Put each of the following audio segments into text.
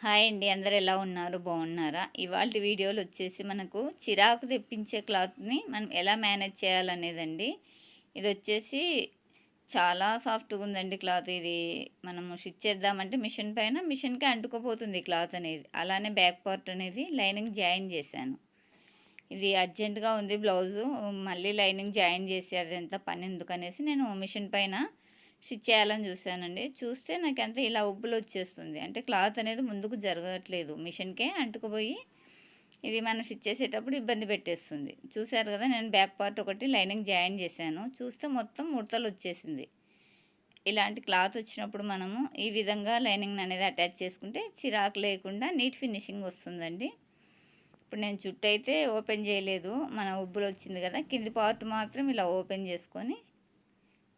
Hi అండి అందరు ఎలా ఉన్నారు? బాగున్నారా? ఇవాళ వీడియోలు వచ్చేసి మనకు చిరాకు తెప్పించే క్లాత్ని మనం ఎలా మేనేజ్ చేయాలనేదండి. ఇది వచ్చేసి చాలా సాఫ్ట్గా ఉందండి క్లాత్. ఇది మనము స్టిచ్ చేద్దామంటే మిషన్ పైన మిషన్కి అంటుకోపోతుంది క్లాత్ అనేది. అలానే బ్యాక్ పార్ట్ అనేది లైనింగ్ జాయిన్ చేశాను. ఇది అర్జెంటుగా ఉంది బ్లౌజు. మళ్ళీ లైనింగ్ జాయిన్ చేసి అదంతా పని ఎందుకనేసి నేను మిషన్ పైన స్టిచ్ చేయాలని చూశానండి. చూస్తే నాకు అంత ఇలా ఉబ్బులు వచ్చేస్తుంది అంటే క్లాత్ అనేది ముందుకు జరగట్లేదు. మిషన్కే అంటుకుపోయి ఇది మనం స్టిచ్ చేసేటప్పుడు ఇబ్బంది పెట్టేస్తుంది. చూశారు కదా నేను బ్యాక్ పార్ట్ ఒకటి లైనింగ్ జాయిన్ చేశాను. చూస్తే మొత్తం ముడతలు వచ్చేసింది ఇలాంటి క్లాత్ వచ్చినప్పుడు మనము ఈ విధంగా లైనింగ్ అనేది అటాచ్ చేసుకుంటే చిరాకు లేకుండా నీట్ ఫినిషింగ్ వస్తుందండి. ఇప్పుడు నేను చుట్టూ అయితే ఓపెన్ చేయలేదు. మన ఉబ్బులు వచ్చింది కదా కింది పార్ట్ మాత్రం ఇలా ఓపెన్ చేసుకొని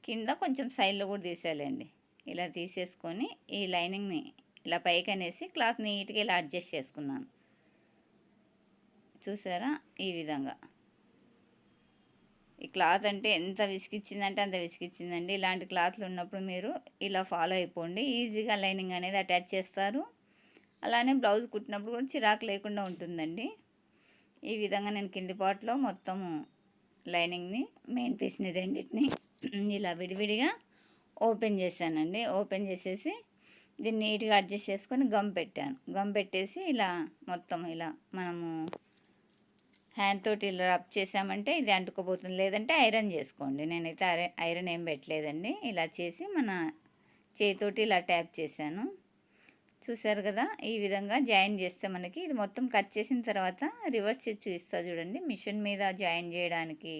కింద కొంచెం సైడ్లో కూడా తీసేయాలండి. ఇలా తీసేసుకొని ఈ లైనింగ్ని ఇలా పైకి అనేసి క్లాత్ నీట్గా ఇలా అడ్జస్ట్ చేసుకున్నాను. చూసారా? ఈ విధంగా. ఈ క్లాత్ అంటే ఎంత విసిగిచ్చిందంటే అంత విసిగిచ్చిందండి. ఇలాంటి క్లాత్లు ఉన్నప్పుడు మీరు ఇలా ఫాలో అయిపోండి. ఈజీగా లైనింగ్ అనేది అటాచ్ చేస్తారు. అలానే బ్లౌజ్ కుట్టినప్పుడు కూడా చిరాకు లేకుండా ఉంటుందండి. ఈ విధంగా నేను కింది పాట్లో మొత్తము లైనింగ్ని మెయిన్ పీస్ని రెండింటిని ఇలా విడివిడిగా ఓపెన్ చేశానండి. ఓపెన్ చేసేసి దీన్ని నీట్గా అడ్జస్ట్ చేసుకొని గమ్ పెట్టాను. గమ్ పెట్టేసి ఇలా మొత్తం ఇలా మనము హ్యాండ్ తోటి ఇలా రబ్ చేసామంటే ఇది అంటుకోబోతుంది లేదంటే ఐరన్ చేసుకోండి. నేనైతే ఐరన్ ఏం పెట్టలేదండి. ఇలా చేసి మన చేతితోటి ఇలా ట్యాప్ చేశాను. చూసారు కదా ఈ విధంగా జాయిన్ చేస్తే మనకి ఇది మొత్తం కట్ చేసిన తర్వాత రివర్స్ చూస్తా చూడండి. మిషన్ మీద జాయిన్ చేయడానికి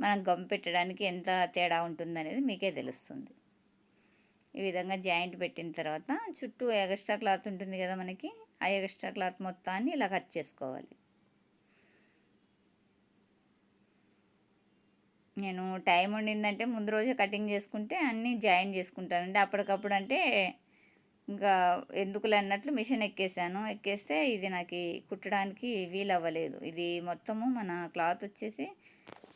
మనం గమ్ పెట్టడానికి ఎంత తేడా ఉంటుందనేది మీకే తెలుస్తుంది. ఈ విధంగా జాయింట్ పెట్టిన తర్వాత చుట్టూ ఎగస్ట్రా క్లాత్ ఉంటుంది కదా మనకి ఆ ఎగస్ట్రా క్లాత్ మొత్తాన్ని ఇలా కట్ చేసుకోవాలి. నేను టైం ఉండిందంటే ముందు రోజే కటింగ్ చేసుకుంటే అన్నీ జాయిన్ చేసుకుంటానండి. అప్పటికప్పుడు అంటే ఇంకా ఎందుకులే అన్నట్లు మిషన్ ఎక్కేసాను. ఎక్కేస్తే ఇది నాకు కుట్టడానికి వీలు అవ్వలేదు ఇది మొత్తము మన క్లాత్ వచ్చేసి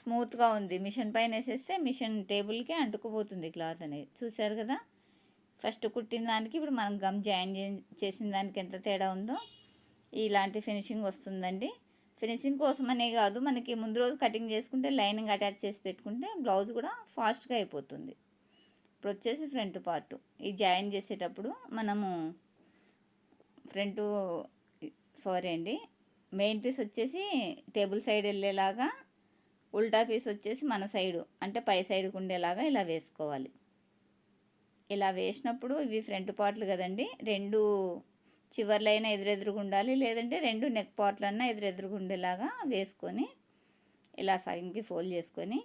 స్మూత్గా ఉంది. మిషన్ పైన వేసేస్తే మిషన్ టేబుల్కే అంటుకుపోతుంది క్లాత్ అనేది. చూసారు కదా? ఫస్ట్ కుట్టిన దానికి ఇప్పుడు మనం గమ్ జాయిన్ చేసిన దానికి ఎంత తేడా ఉందో ఇలాంటి ఫినిషింగ్ వస్తుందండి. ఫినిషింగ్ కోసమనే కాదు మనకి ముందు రోజు కటింగ్ చేసుకుంటే లైనింగ్ అటాచ్ చేసి పెట్టుకుంటే బ్లౌజ్ కూడా ఫాస్ట్గా అయిపోతుంది. ఇప్పుడు వచ్చేసి ఫ్రంట్ పార్ట్. ఈ జాయిన్ చేసేటప్పుడు మనము ఫ్రంట్ సారీ అండి మెయిన్ పీస్ వచ్చేసి టేబుల్ సైడ్ వెళ్ళేలాగా ఉల్టా పీస్ వచ్చేసి మన సైడు అంటే పై సైడ్కి ఉండేలాగా ఇలా వేసుకోవాలి. ఇలా వేసినప్పుడు ఇవి ఫ్రంట్ పార్ట్లు కదండి రెండు చివర్లైనా ఎదురెదురుగా ఉండాలి లేదంటే రెండు నెక్ పార్ట్లన్నా ఎదురెదురుగా ఉండేలాగా వేసుకొని ఇలా సగంకి ఫోల్డ్ చేసుకొని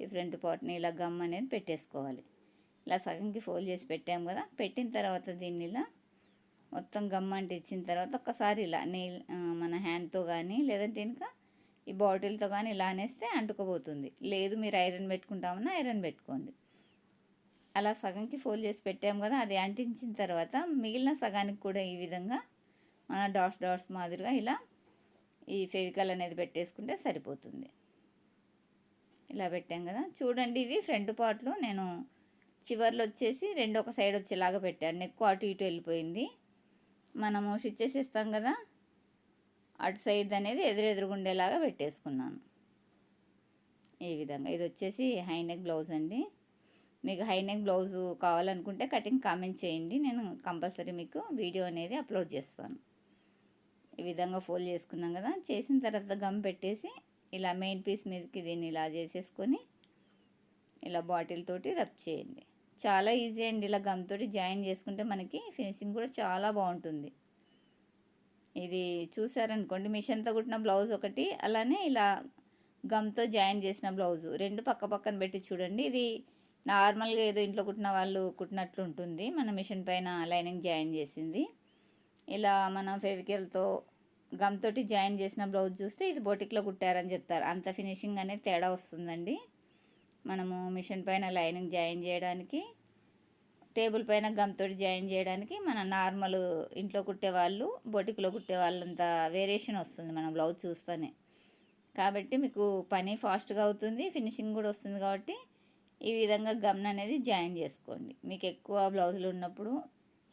ఈ ఫ్రంట్ పార్ట్ని ఇలా గమ్ అనేది పెట్టేసుకోవాలి. ఇలా సగంకి ఫోల్డ్ చేసి పెట్టాము కదా పెట్టిన తర్వాత దీన్ని ఇలా మొత్తం గమ్ అంటే ఇచ్చిన తర్వాత ఒక్కసారి ఇలా నీ మన హ్యాండ్తో కానీ లేదంటే ఇంకా ఈ బాటిల్తో కానీ ఇలా అనేస్తే అంటుకోబోతుంది లేదు మీరు ఐరన్ పెట్టుకుంటామన్నా ఐరన్ పెట్టుకోండి. అలా సగంకి ఫోల్డ్ చేసి పెట్టాము కదా అది అంటించిన తర్వాత మిగిలిన సగానికి కూడా ఈ విధంగా మన డాట్స్ డాట్స్ మాదిరిగా ఇలా ఈ ఫెవికల్ అనేది పెట్టేసుకుంటే సరిపోతుంది. ఇలా పెట్టాం కదా. చూడండి ఇవి ఫ్రంట్ పార్ట్లు నేను చివర్లో వచ్చేసి రెండు ఒక సైడ్ వచ్చేలాగా పెట్టాను. ఎక్కువ అటు ఇటు వెళ్ళిపోయింది. మనము స్టిచ్ చేసేస్తాం కదా అటు సైడ్ అనేది ఎదురెదురుగుండేలాగా పెట్టేసుకున్నాను. ఈ విధంగా. ఇది వచ్చేసి హైనెక్ బ్లౌజ్ అండి. మీకు హైనెక్ బ్లౌజ్ కావాలనుకుంటే కటింగ్ కామెంట్ చేయండి. నేను కంపల్సరీ మీకు వీడియో అనేది అప్లోడ్ చేస్తాను. ఈ విధంగా ఫోల్డ్ చేసుకున్నాం కదా. చేసిన తర్వాత గమ్ పెట్టేసి ఇలా మెయిన్ పీస్ మీదకి దీన్ని ఇలా చేసేసుకొని ఇలా బాటిల్ తోటి రబ్ చేయండి. చాలా ఈజీ అండి ఇలా గమ్ తోటి జాయిన్ చేసుకుంటే మనకి ఫినిషింగ్ కూడా చాలా బాగుంటుంది. ఇది చూసారనుకోండి మిషన్తో కుట్టిన బ్లౌజ్ ఒకటి అలానే ఇలా గమ్తో జాయిన్ చేసిన బ్లౌజు రెండు పక్క పక్కన పెట్టి చూడండి. ఇది నార్మల్గా ఏదో ఇంట్లో కుట్టిన వాళ్ళు కుట్టినట్లు ఉంటుంది. మన మిషన్ పైన లైనింగ్ జాయిన్ చేసింది. ఇలా మనం ఫెవికల్తో గమ్తోటి జాయిన్ చేసిన బ్లౌజ్ చూస్తే ఇది బోటిక్లో కుట్టారని చెప్తారు. అంత ఫినిషింగ్ అనేది తేడా వస్తుందండి. మనము మిషన్ పైన లైనింగ్ జాయిన్ చేయడానికి టేబుల్ పైన గమ్తోటి జాయిన్ చేయడానికి మన నార్మల్ ఇంట్లో కుట్టే వాళ్ళు బొటిక్లో కుట్టే వాళ్ళంత వేరియేషన్ వస్తుంది మనం బ్లౌజ్ చూస్తూనే. కాబట్టి మీకు పని ఫాస్ట్గా అవుతుంది ఫినిషింగ్ కూడా వస్తుంది కాబట్టి ఈ విధంగా గమ్ అనేది జాయిన్ చేసుకోండి. మీకు ఎక్కువ బ్లౌజులు ఉన్నప్పుడు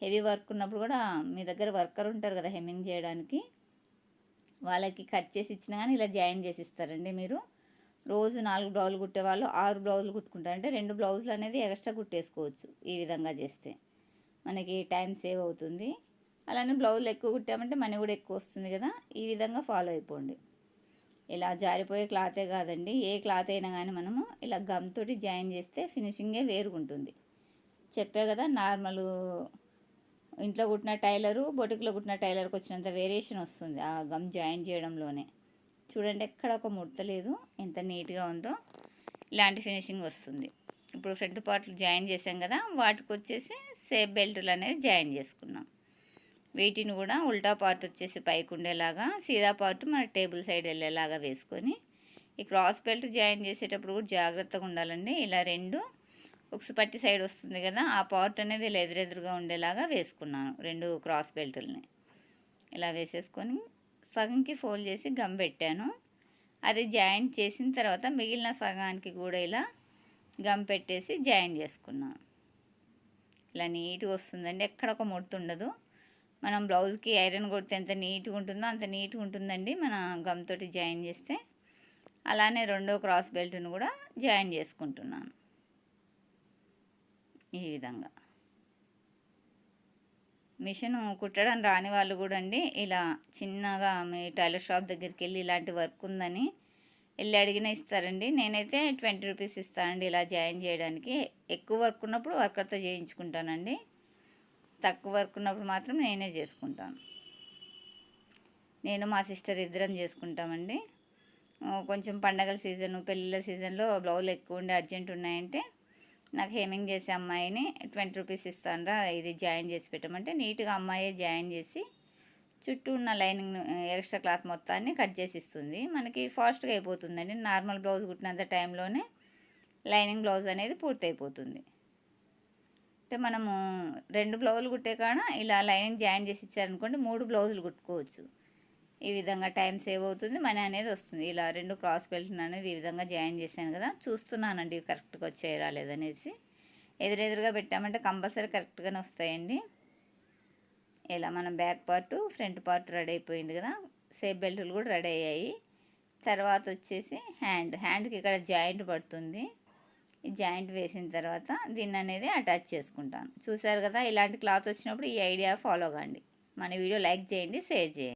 హెవీ వర్క్ ఉన్నప్పుడు కూడా మీ దగ్గర వర్కర్ ఉంటారు కదా హెమ్మింగ్ చేయడానికి వాళ్ళకి కట్ చేసి ఇచ్చినా కానీ ఇలా జాయిన్ చేసి ఇస్తారండి మీరు. రోజు నాలుగు బ్లౌజులు కుట్టేవాళ్ళు ఆరు బ్లౌజులు కుట్టుకుంటారు. అంటే రెండు బ్లౌజులు అనేది ఎక్స్ట్రా కుట్టేసుకోవచ్చు ఈ విధంగా చేస్తే. మనకి టైం సేవ్ అవుతుంది. అలానే బ్లౌజులు ఎక్కువ కుట్టామంటే మనీ కూడా ఎక్కువ వస్తుంది కదా. ఈ విధంగా ఫాలో అయిపోండి. ఇలా జారిపోయే క్లాతే కాదండి. ఏ క్లాత్ అయినా కానీ మనము ఇలా గమ్ తోటి జాయిన్ చేస్తే ఫినిషింగే వేరుగుంటుంది చెప్పే కదా నార్మల్ ఇంట్లో కుట్టిన టైలరు బొటిక్లో కుట్టిన టైలర్కి వచ్చినంత వేరియేషన్ వస్తుంది ఆ గమ్ జాయిన్ చేయడంలోనే. చూడండి ఎక్కడ ఒక ముడత లేదు. ఎంత నీట్గా ఉందో ఇలాంటి ఫినిషింగ్ వస్తుంది. ఇప్పుడు ఫ్రంట్ పార్ట్లు జాయిన్ చేసాం కదా వాటికి వచ్చేసి సేఫ్ బెల్టులు అనేది జాయిన్ చేసుకున్నాం. వీటిని కూడా ఉల్టా పార్ట్ వచ్చేసి పైకి ఉండేలాగా సీదా పార్ట్ మన టేబుల్ సైడ్ వెళ్ళేలాగా వేసుకొని ఈ క్రాస్ బెల్ట్ జాయిన్ చేసేటప్పుడు కూడా జాగ్రత్తగా ఉండాలండి. ఇలా రెండు ఉక్స్ పట్టి సైడ్ వస్తుంది కదా ఆ పార్ట్ అనేది ఇలా ఎదురెదురుగా ఉండేలాగా వేసుకున్నాను రెండు క్రాస్ బెల్టుల్ని. ఇలా వేసేసుకొని సగంకి ఫోల్డ్ చేసి గమ్ పెట్టాను. అది జాయిన్ చేసిన తర్వాత మిగిలిన సగానికి కూడా ఇలా గమ్ పెట్టేసి జాయిన్ చేసుకున్నాను ఇలా నీట్గా వస్తుందండి. ఎక్కడ ఒక ముడుతుండదు మనం బ్లౌజ్కి ఐరన్ కొడితే ఎంత నీట్గా ఉంటుందో అంత నీట్గా ఉంటుందండి మన గమ్ తోటి జాయిన్ చేస్తే. అలానే రెండో క్రాస్ బెల్ట్ను కూడా జాయిన్ చేసుకుంటున్నాను. ఈ విధంగా. మిషన్ కుట్టడం రాని వాళ్ళు కూడా అండి. ఇలా చిన్నగా మీ టైలర్ షాప్ దగ్గరికి వెళ్ళి ఇలాంటి వర్క్ ఉందని వెళ్ళి అడిగిన ఇస్తారండి. నేనైతే ట్వంటీ రూపీస్ ఇస్తానండి ఇలా జాయిన్ చేయడానికి. ఎక్కువ వర్క్ ఉన్నప్పుడు వర్కర్తో చేయించుకుంటానండి. తక్కువ వర్క్ ఉన్నప్పుడు మాత్రం నేనే చేసుకుంటాను. నేను మా సిస్టర్ ఇద్దరం చేసుకుంటామండి. కొంచెం పండగల సీజన్ పెళ్ళిళ్ళ సీజన్లో బ్లౌజులు ఎక్కువ ఉండి అర్జెంట్ ఉన్నాయంటే నాకు హేమింగ్ చేసే అమ్మాయిని ట్వంటీ రూపీస్ ఇస్తానరా ఇది జాయిన్ చేసి పెట్టమంటే నీట్గా అమ్మాయి జాయిన్ చేసి చుట్టూ ఉన్న లైనింగ్ ఎక్స్ట్రా క్లాత్ మొత్తాన్ని కట్ చేసి ఇస్తుంది. మనకి ఫాస్ట్గా అయిపోతుందండి. నార్మల్ బ్లౌజ్ కుట్టినంత టైంలోనే లైనింగ్ బ్లౌజ్ అనేది పూర్తయిపోతుంది. అంటే మనము రెండు బ్లౌజులు కుట్టే కాడ ఇలా లైనింగ్ జాయిన్ చేసి ఇచ్చారనుకోండి మూడు బ్లౌజులు కుట్టుకోవచ్చు. ఈ విధంగా టైం సేవ్ అవుతుంది మనీ అనేది వస్తుంది. ఇలా రెండు క్రాస్ బెల్ట్ అనేది ఈ విధంగా జాయిన్ చేశాను కదా చూస్తున్నానండి కరెక్ట్గా వచ్చాయి రాలేదనేసి ఎదురెదురుగా పెట్టామంటే కంపల్సరీ కరెక్ట్గానే వస్తాయండి. ఇలా మనం back part front part ready అయిపోయింది కదా సేఫ్ బెల్ట్లు కూడా రెడీ అయ్యాయి. తర్వాత వచ్చేసి హ్యాండ్ హ్యాండ్కి ఇక్కడ జాయింట్ పడుతుంది. ఈ జాయింట్ వేసిన తర్వాత దీన్ని అనేది అటాచ్ చేసుకుంటాను. చూసారు కదా ఇలాంటి క్లాత్ వచ్చినప్పుడు ఈ ఐడియా ఫాలో కాండి మన వీడియో లైక్ చేయండి షేర్ చేయండి.